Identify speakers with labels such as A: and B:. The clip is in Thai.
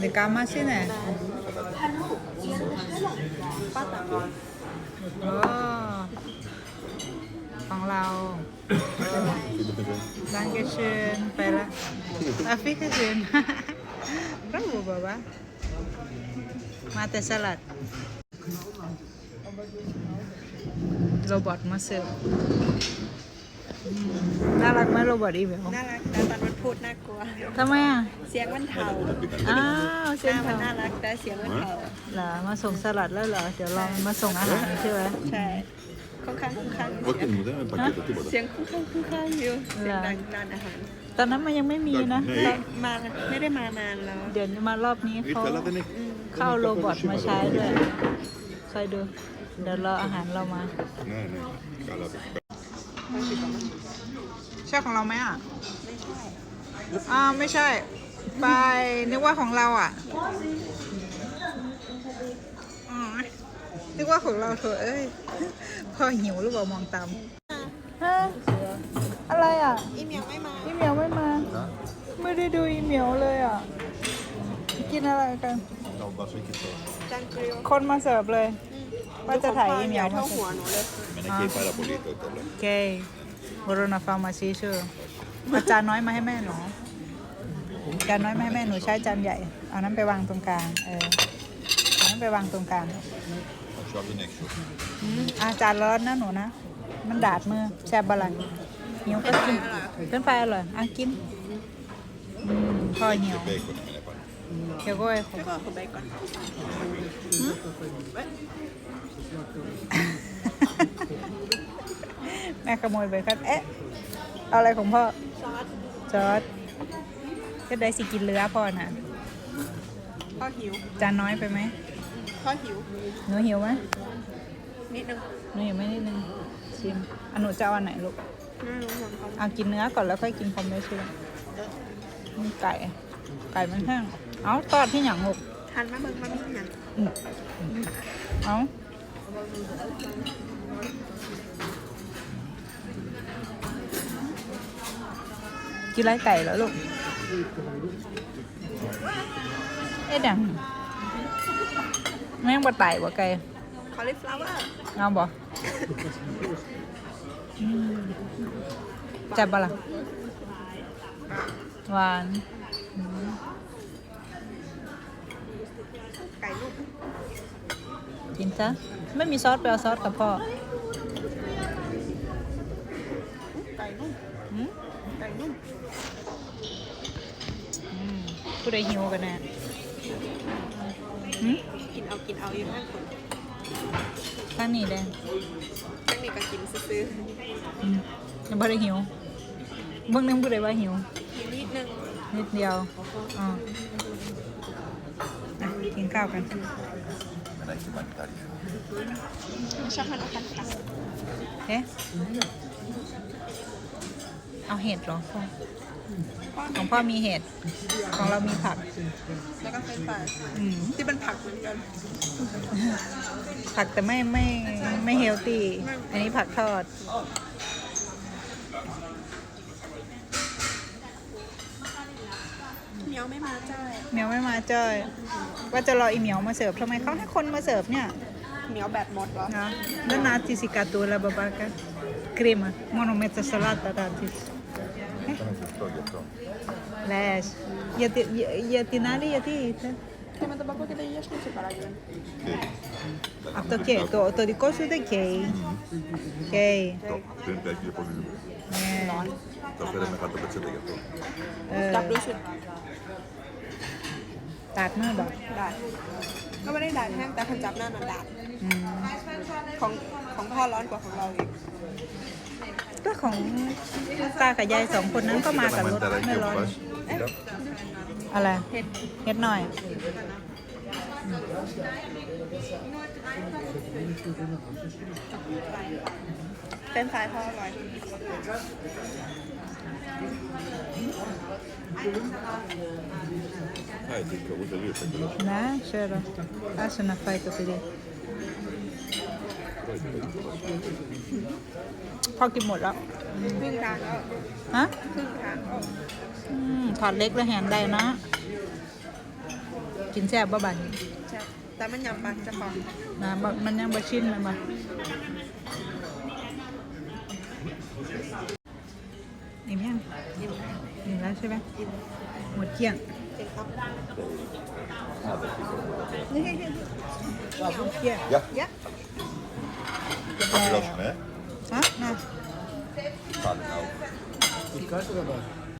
A: De cama sí, ¿no?
B: ป้าตา
A: โอ้ของเราดังเกชิ นไปละอาฟิกเชินรักบัวบ้ามาแต่สลัดโรบอทมาเสิร์ฟอืมน่ารักไหมโรบอทอีเมล
B: น่ารักแต่ตอนมันพูดน่ากลัว
A: ทำไมอะ
B: เสียงมันเห่า
A: อ้าว
B: ห
A: เส้น
B: น้ามัน
A: ทาง
B: น่ารักแต่เสียงมันเห่า
A: เหรอมาส่งสลัดแล้วเหรอ เดี๋ยวลองมาส่งอาหารใช่ไหม
B: ใช่ค่อนข้างค่อนข้าง
C: Guarda che non è un pacchetto tipo
B: เสียงค่อนข้างค่อนข้างอยู่เสียงดังร้านอาหาร
A: ตอนนั้นมันยังไม่มีนะ
C: ไหน
A: แล้ว
B: มาไม่ได้มานานแล้ว
A: เดี๋ยวมารอบนี้เขา
C: Instalatene
A: เข้าโรบอทมาใช้ด้วยคอยดู เดี๋ยวรออาหารเรามา
C: No, no, cala.
A: ใช่ของเราไหมอะ
B: ไม่ใช่
A: อ่าวไม่ใช่ ไปนึกว่าของเราอะอ๋อนึกว่าของเราเถอะเอ้ยพ่อหิวหรือเปล่ามองตามฮะอะไรอะ
B: อีเมียวไม่มา
A: อีเหมียวไม่มา ไม่ได้ดูอีเหมียวเลยอะ กินอะไรกัน
C: No, basso che sto.
B: จังกริว
A: คนมาเสิร์ฟเลย ว่าจะถ่ายอีเมียว
B: เท่าหัวหนูเลย
C: Me ne chiedi fare la pulita e te
A: โอเคบรณาฟาร์มาซีชื่ออาจารย์น้อยมาให้แม่หนูจานน้อยมาให้แม่หนูใช้จานใหญ่ เอานั้นไปวางตรงกลาง เออเอานั้นไปวางตรงกลาง
C: Faccio la connection.
A: อืมอาจารย์ร้อนนะหนูนะ มันดาดมือแซ่บบะลังหิวก็กินเป็นไฟอร่อยอะกินอืมพ่อหิว
C: Bacon me ne fanno.
A: เดี๋ยวก็ไอ้
B: แล้วก็ขอเบคอน
A: แม่ขโมยไปครับ เอ๊ะ เอาอะไรของพ่อ
B: ซอส
A: จอร์ดก็ได้สิกินเรือพ่อน่ะ
B: พ่อหิว
A: จานน้อยไปไหม
B: พ่อหิว
A: หนูหิวไหม
B: นิดนึง
A: หนูหิวไหมนิดนึงชิมอันหนูจะเอาอันไหนลูก
B: ไม่รู้เหมือนกัน
A: เอากินเนื้อก่อนแล้วค่อยกินคอมเมชั่นนี่ไก่ ไก่มันแห้ง เอาตอดที่หยังลูก
B: ทันมาเบิ่งมันมีอย่าง
A: อืมเอากินไรไก่แล้วลูก เอ๊ะดังแม่งบ่ไต่บ่ไก่
B: คอลิฟลาเวอร์
A: เอาบ่อืมจับบ่ล่ะหวานอืม
B: ไก่ลูก
A: กินซะไม่มีซอสไปเอาซอสกับพ่อ
B: ไก่นุ่ม
A: อืม
B: ไก่นุ่ม
A: อืมผู้ใดหิวกันแน่หืม
B: กินเอากินเอาอยู่ข้างคน
A: ข้างนี้แดง
B: ข้างนี้ก็กินซื้อ
A: อืมยังบ่ได้หิวเบิ่งหนึงผู้ใดว่าหิว
B: ๆกินนิดนึง
A: นิดเดียวอ๋ออะ กินข้าวกัน
C: Me dai che mancare.
B: ชอบมันคันคัน
A: เอ๊ะเอาเห็ดเหรอพ่อของพ่อมีเห็ด ของเรามีผัก
B: แล้วก็เป็นปลา
A: อืม
B: ที่เป็นผักเหมือนกัน
A: ผักแต่ไม่ไม่ไม่เฮลตี้ อันนี้ผักทอด
B: เหนียวไม่มาจ้อย
A: เหมียวไม่มาจ้อยว่าจะรออีเหมียวมาเสิร์ฟทำไมเขาให้คนมาเสิร์ฟเนี่ย
B: เหนียวแบตหมดเหรอ
A: นะแล้วนาติสิกาตัวละบาบากะครีมโมโนเมตาสลัดตาติ
C: Come si stoglie qua?
A: แลชยาติยาตินาลียาติ
B: Che mi tobacco che dai esci separati.
C: Che?
A: อัพตัวเกตัวตัวดิโกสุเดเคเค
C: No, per me che poi
A: เนี่ย
C: sto per me fatto pezzetto di gatto.
A: เออ
B: จับดูชุด
A: ตากมือบอก
B: ได้ก็ไม่ได้ด่าแห้งแต่คนจับหน้ามันด่า
A: อืม
B: ของของพ่อร้อนกว่าของเราอีก
A: ก็ ของตากับยายสองคนนั้นก็มากับรถ
C: Aumentare
A: ไม่
C: anche
A: ร้อ
C: un
A: น
C: po'. Tira.
A: อะไร
B: เห็ด
A: เฮ็ดหน่อย
B: เป็นไฟพ่ออร่อย
C: Ah, ti dico, questo lì è quello.
A: นะเชื่อเหรอถ้าชนะไฟก็ไปดิ
C: Però
A: พอกินหมดแล้ว
B: ครึ่งทางแล้ว
A: ฮะ
B: ครึ่งทางแล้ว
A: อืมถอดเล็กแล้วแหนได้นะ กินแซ่บบ่บัดน
B: ใช่แต่มันยำปลาจะฟัง
A: นะบ่มันยังบ่ชินมันบ่อิ่มยัง
B: กิน
A: อิ่มแล้วใช่ไหม
B: กิน
A: หมดเกลี้ยง
B: เก่งครับ
A: นี่เกลี้ยง
C: Ja,
B: เยอะ
C: heb je dat van, hè?
A: ฮะนะ
C: Gaat het nou?
D: Die kaarten erbij.